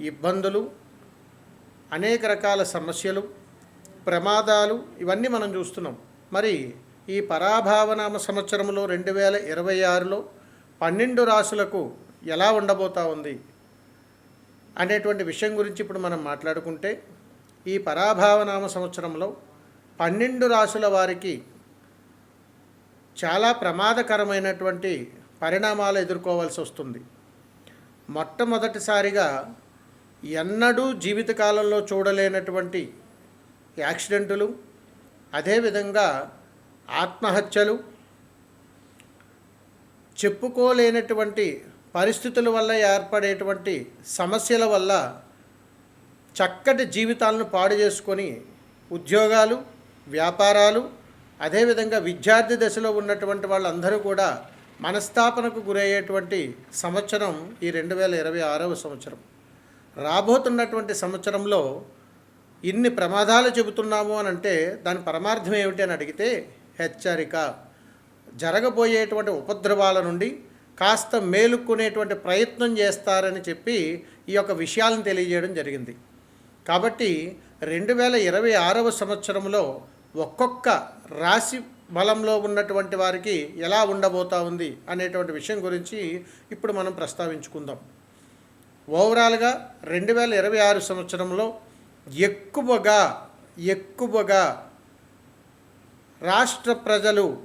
ఇబ్బందులు అనేక రకాల సమస్యలు ప్రమాదాలు ఇవన్నీ మనం చూస్తున్నాం. మరి ఈ పరాభావనామ సంవత్సరంలో రెండు వేల ఇరవై ఆరులో పన్నెండు రాసులకు ఎలా ఉండబోతా ఉంది అనేటువంటి విషయం గురించి ఇప్పుడు మనం మాట్లాడుకుంటే ఈ పరాభావనామ సంవత్సరంలో పన్నెండు రాసుల వారికి చాలా ప్రమాదకరమైనటువంటి పరిణామాలు ఎదుర్కోవాల్సి వస్తుంది. మొట్టమొదటిసారిగా ఎన్నడూ జీవితకాలంలో చూడలేనటువంటి యాక్సిడెంటులు అదేవిధంగా ఆత్మహత్యలు చెప్పుకోలేనటువంటి పరిస్థితుల వల్ల ఏర్పడేటువంటి సమస్యల వల్ల చక్కటి జీవితాలను పాడు చేసుకొని ఉద్యోగాలు వ్యాపారాలు అదేవిధంగా విద్యార్థి దశలో ఉన్నటువంటి వాళ్ళందరూ కూడా మనస్తాపనకు గురయ్యేటువంటి సంవత్సరం ఈ రెండు వేల ఇరవై ఆరవ సంవత్సరం. రాబోతున్నటువంటి సంవత్సరంలో ఇన్ని ప్రమాదాలు చెబుతున్నాము అని అంటే దాని పరమార్థం ఏమిటి అని అడిగితే హెచ్చరిక. జరగబోయేటువంటి ఉపద్రవాల నుండి కాస్త మేలుకునేటువంటి ప్రయత్నం చేస్తారని చెప్పి ఈ యొక్క విషయాలను తెలియజేయడం జరిగింది. కాబట్టి రెండు వేల ఇరవై ఆరవ సంవత్సరంలో ఒక్కొక్క రాశి బలంలో ఉన్నటువంటి వారికి ఎలా ఉండబోతా ఉంది అనేటువంటి విషయం గురించి ఇప్పుడు మనం ప్రస్తావించుకుందాం. ఓవరాల్గా రెండు వేల ఇరవై ఆరు సంవత్సరంలో ఎక్కువగా ఎక్కువగా రాష్ట్ర ప్రజలు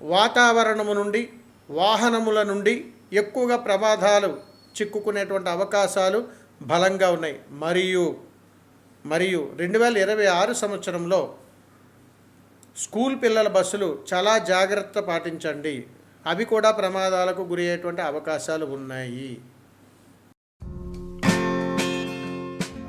వాతావరణము నుండి వాహనముల నుండి ఎక్కువగా ప్రమాదాలు చిక్కుకునేటువంటి అవకాశాలు బలంగా ఉన్నాయి. మరియు మరియు రెండు వేల ఇరవై ఆరు సంవత్సరంలో స్కూల్ పిల్లల బస్సులు చాలా జాగ్రత్త పాటించండి. అవి కూడా ప్రమాదాలకు గురయ్యేటువంటి అవకాశాలు ఉన్నాయి.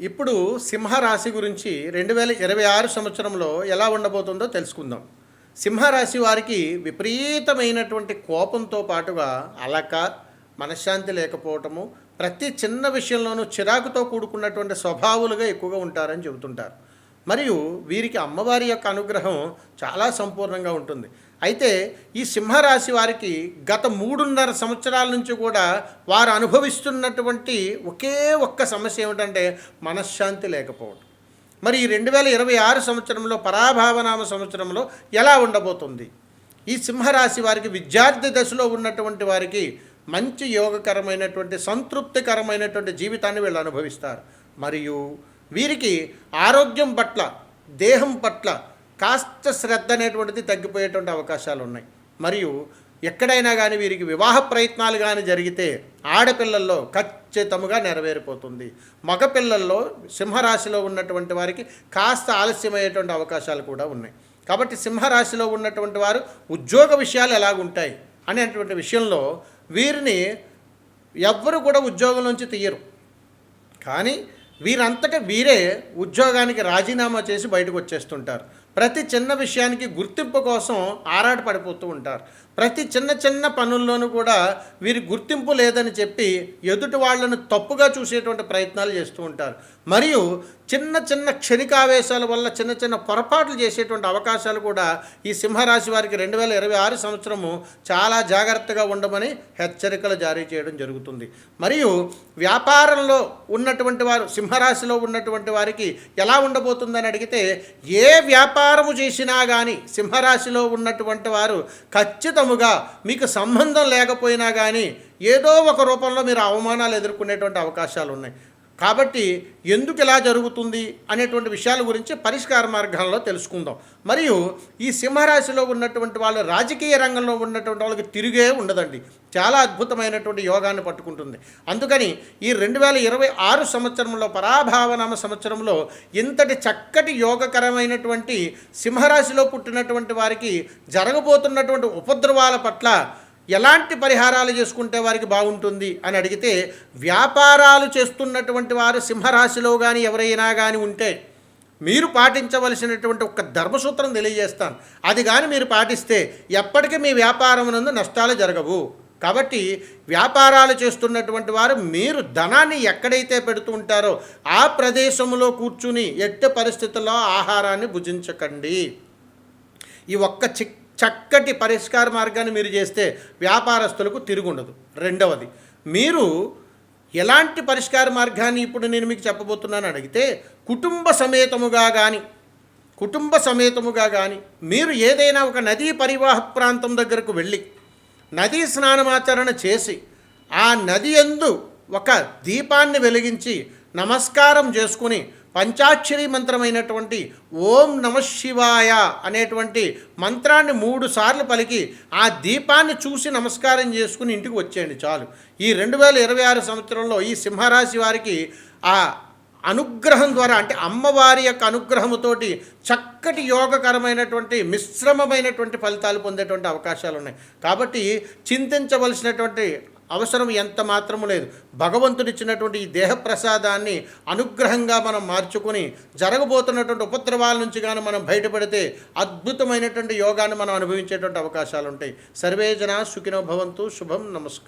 ఇప్పుడు సింహరాశి గురించి రెండు వేల ఇరవై ఆరు సంవత్సరంలో ఎలా ఉండబోతుందో తెలుసుకుందాం. సింహరాశి వారికి విపరీతమైనటువంటి కోపంతో పాటుగా అలక మనశ్శాంతి లేకపోవటము ప్రతి చిన్న విషయంలోనూ చిరాకుతో కూడుకున్నటువంటి స్వభావులుగా ఎక్కువగా ఉంటారని చెబుతుంటారు. మరియు వీరికి అమ్మవారి యొక్క అనుగ్రహం చాలా సంపూర్ణంగా ఉంటుంది. అయితే ఈ సింహరాశి వారికి గత మూడున్నర సంవత్సరాల నుంచి కూడా వారు అనుభవిస్తున్నటువంటి ఒకే ఒక్క సమస్య ఏమిటంటే మనశ్శాంతి లేకపోవడం మరి ఈ రెండు వేల ఇరవై ఆరు సంవత్సరంలో పరాభావనామ సంవత్సరంలో ఎలా ఉండబోతుంది? ఈ సింహరాశి వారికి విద్యార్థి దశలో ఉన్నటువంటి వారికి మంచి యోగకరమైనటువంటి సంతృప్తికరమైనటువంటి జీవితాన్ని వీళ్ళు అనుభవిస్తారు. మరియు వీరికి ఆరోగ్యం పట్ల దేహం పట్ల కాస్త శ్రద్ధ అనేటువంటిది తగ్గిపోయేటువంటి అవకాశాలు ఉన్నాయి. మరియు ఎక్కడైనా కానీ వీరికి వివాహ ప్రయత్నాలు కానీ జరిగితే ఆడపిల్లల్లో ఖచ్చితముగా నెరవేరిపోతుంది. మగపిల్లల్లో సింహరాశిలో ఉన్నటువంటి వారికి కాస్త ఆలస్యమయ్యేటువంటి అవకాశాలు కూడా ఉన్నాయి. కాబట్టి సింహరాశిలో ఉన్నటువంటి వారు ఉద్యోగ విషయాలు ఎలాగుంటాయి అనేటువంటి విషయంలో వీరిని ఎవ్వరు కూడా ఉద్యోగం నుంచి తీయరు. కానీ వీరంతట వీరే ఉద్యోగానికి రాజీనామా చేసి బయటకు వచ్చేస్తుంటారు. ప్రతి చిన్న విషయానికి గుర్తింపు కోసం ఆరాట పడిపోతూ ఉంటారు. ప్రతి చిన్న చిన్న పనుల్లోనూ కూడా వీరి గుర్తింపు లేదని చెప్పి ఎదుటి వాళ్ళను తప్పుగా చూసేటువంటి ప్రయత్నాలు చేస్తూ ఉంటారు. మరియు చిన్న చిన్న క్షణికావేశాల వల్ల చిన్న చిన్న పొరపాట్లు చేసేటువంటి అవకాశాలు కూడా ఈ సింహరాశి వారికి రెండు వేల ఇరవై ఆరు సంవత్సరము చాలా జాగ్రత్తగా ఉండమని హెచ్చరికలు జారీ చేయడం జరుగుతుంది. మరియు వ్యాపారంలో ఉన్నటువంటి వారు సింహరాశిలో ఉన్నటువంటి వారికి ఎలా ఉండబోతుందని అడిగితే ఏ వ్యాపార వ్యాపారము చేసినా కానీ సింహరాశిలో ఉన్నటువంటి వారు ఖచ్చితముగా మీకు సంబంధం లేకపోయినా కానీ ఏదో ఒక రూపంలో మీరు అవమానాలు ఎదుర్కొనేటువంటి అవకాశాలు ఉన్నాయి కాబట్టి ఎందుకు ఇలా జరుగుతుంది అనేటువంటి విషయాల గురించి పరిష్కార మార్గాల్లో తెలుసుకుందాం. మరియు ఈ సింహరాశిలో ఉన్నటువంటి వాళ్ళు రాజకీయ రంగంలో ఉన్నటువంటి వాళ్ళకి తిరిగే ఉండదండి. చాలా అద్భుతమైనటువంటి యోగాన్ని పట్టుకుంటుంది. అందుకని ఈ రెండు వేల ఇరవై ఆరు సంవత్సరంలో పరాభావనామ సంవత్సరంలో ఇంతటి చక్కటి యోగకరమైనటువంటి సింహరాశిలో పుట్టినటువంటి వారికి జరగబోతున్నటువంటి ఉపద్రవాల పట్ల ఎలాంటి పరిహారాలు చేసుకుంటే వారికి బాగుంటుంది అని అడిగితే వ్యాపారాలు చేస్తున్నటువంటి వారు సింహరాశిలో కానీ ఎవరైనా కానీ ఉంటే మీరు పాటించవలసినటువంటి ఒక ధర్మసూత్రం తెలియజేస్తాను. అది కానీ మీరు పాటిస్తే ఎప్పటికీ మీ వ్యాపారం నందు నష్టాలు జరగవు. కాబట్టి వ్యాపారాలు చేస్తున్నటువంటి వారు మీరు ధనాన్ని ఎక్కడైతే పెడుతూ ఉంటారో ఆ ప్రదేశంలో కూర్చుని ఎట్టి పరిస్థితుల్లో ఆహారాన్ని భుజించకండి. ఈ ఒక్క చిక్ చక్కటి పరిష్కార మార్గాన్ని మీరు చేస్తే వ్యాపారస్తులకు తిరుగుండదు. రెండవది మీరు ఎలాంటి పరిష్కార మార్గాన్ని ఇప్పుడు నేను మీకు చెప్పబోతున్నాను అడిగితే కుటుంబ సమేతముగా కానీ కుటుంబ సమేతముగా కానీ మీరు ఏదైనా ఒక నదీ పరివాహ ప్రాంతం దగ్గరకు వెళ్ళి నదీ స్నానమాచరణ చేసి ఆ నది ఎందు ఒక దీపాన్ని వెలిగించి నమస్కారం చేసుకుని పంచాక్షరి మంత్రమైనటువంటి ఓం నమ శివాయ అనేటువంటి మంత్రాన్ని మూడు సార్లు పలికి ఆ దీపాన్ని చూసి నమస్కారం చేసుకుని ఇంటికి వచ్చేయండి చాలు. ఈ రెండు వేల ఇరవై ఆరు సంవత్సరంలో ఈ సింహరాశి వారికి ఆ అనుగ్రహం ద్వారా అంటే అమ్మవారి యొక్క అనుగ్రహముతోటి చక్కటి యోగకరమైనటువంటి మిశ్రమమైనటువంటి ఫలితాలు పొందేటువంటి అవకాశాలు ఉన్నాయి కాబట్టి చింతించవలసినటువంటి అవసరం ఎంత మాత్రము లేదు. భగవంతుడిచ్చినటువంటి ఈ దేహ ప్రసాదాన్ని అనుగ్రహంగా మనం మార్చుకుని జరగబోతున్నటువంటి ఉపద్రవాల నుంచి కానీ మనం బయటపడితే అద్భుతమైనటువంటి యోగాన్ని మనం అనుభవించేటువంటి అవకాశాలు ఉంటాయి సర్వే జన సుఖినో భవంతు. శుభం. నమస్కారం.